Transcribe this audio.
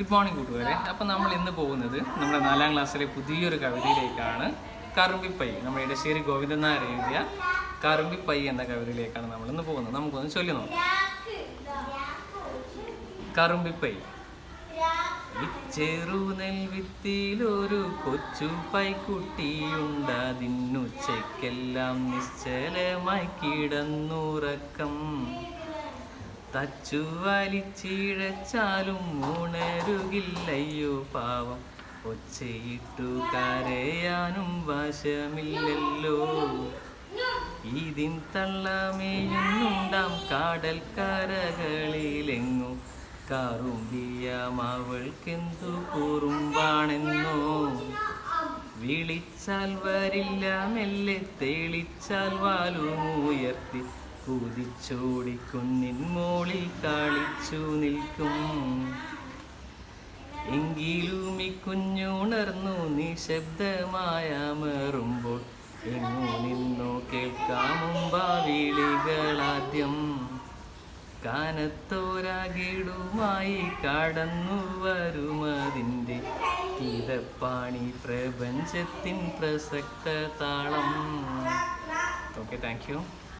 Good morning കൂട്ടുകാരെ. അപ്പം നമ്മൾ ഇന്ന് പോകുന്നത് നമ്മുടെ നാലാം ക്ലാസ്സിലെ പുതിയൊരു കവിതയിലേക്കാണ്. കറുമ്പിപ്പൈ നമ്മുടെ ഇടശ്ശേരി ഗോവിന്ദൻ നായർ എഴുതിയ കറുമ്പിപ്പൈ എന്ന കവിതയിലേക്കാണ് നമ്മൾ ഇന്ന് പോകുന്നത്. നമുക്കൊന്ന് ചൊല്ലി നോക്കാം. കറുമ്പിപ്പൈ ചെറുനെൽ വിത്തിലൊരു കൊച്ചു പൈക്കുട്ടിയുണ്ടതിനുച്ചയ്ക്കെല്ലാം നിശ്ചലമായി കിടന്നുറക്കം. തച്ചു വലിച്ചിഴച്ചാലും ഉണരുകില്ലയ്യോ പാവം. ഒച്ചയിട്ടു കരയാനും വശമില്ലല്ലോ. ഇതിൻ തള്ളമേയുന്നുണ്ടാം കാടൽ കരകളിലെങ്ങും കറുമ്പിയമവൾക്കെന്തു കുറുമ്പാണെന്നോ. വിളിച്ചാൽ വരില്ല മെല്ലെ തെളിച്ചാൽ വാലുമുയർത്തി. കുന്നിൻ മോളിൽ കളിച്ചു നിൽക്കും. എങ്കിലും ഈ കുഞ്ഞുണർന്നു നിശബ്ദമായ മേറുമ്പോൾ എങ്ങു നിന്നോ കേൾക്കാമുമ്പാ വിളികളാദ്യം. കാനത്തോരാകിടുമായി കടന്നു വരുമതിന്റെ കീതപ്പാണി പ്രപഞ്ചത്തിൻ പ്രസക്ത താളം ഓക്കെ താങ്ക് യു